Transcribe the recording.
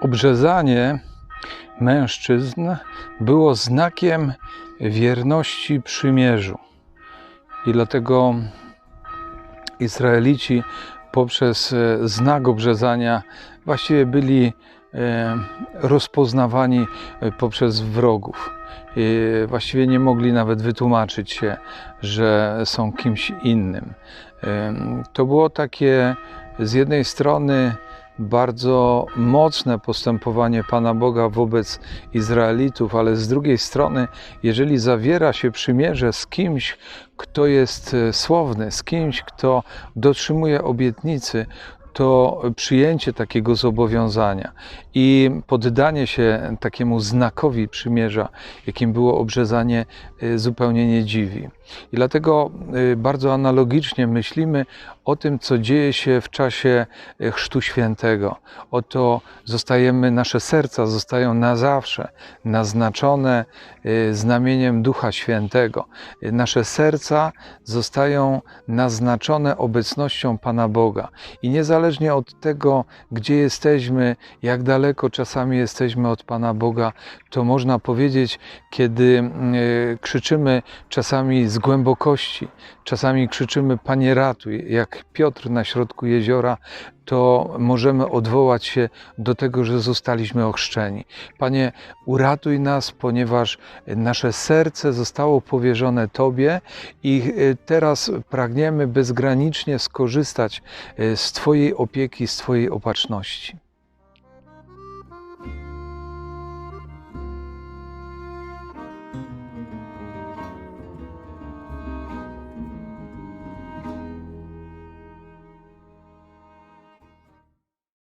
Obrzezanie mężczyzn było znakiem wierności przymierzu. I dlatego Izraelici poprzez e, znak obrzezania właściwie byli e, rozpoznawani e, poprzez wrogów. I Właściwie nie mogli nawet wytłumaczyć się, że są kimś innym. To było takie z jednej strony bardzo mocne postępowanie Pana Boga wobec Izraelitów, ale z drugiej strony, jeżeli zawiera się przymierze z kimś, kto jest e, słowny, z kimś, kto dotrzymuje obietnicy, to przyjęcie takiego zobowiązania i poddanie się takiemu znakowi przymierza, jakim było obrzezanie, y, zupełnie nie dziwi. I dlatego y, bardzo analogicznie myślimy o tym, co dzieje się w czasie y, Chrztu Świętego. Oto zostajemy, nasze serca zostają na zawsze naznaczone znamieniem Ducha Świętego. Nasze serca zostają naznaczone obecnością Pana Boga. I niezależnie od tego, gdzie jesteśmy, jak daleko czasami jesteśmy od Pana Boga, to można powiedzieć, kiedy y, krzyczymy czasami z głębokości, czasami krzyczymy Panie ratuj, jak Piotr na środku jeziora, to możemy odwołać się do tego, że zostaliśmy ochrzczeni. Panie, uratuj nas, ponieważ nasze serce zostało powierzone Tobie i y, teraz pragniemy bezgranicznie skorzystać y, z Twojej opieki, z Twojej opatrzności.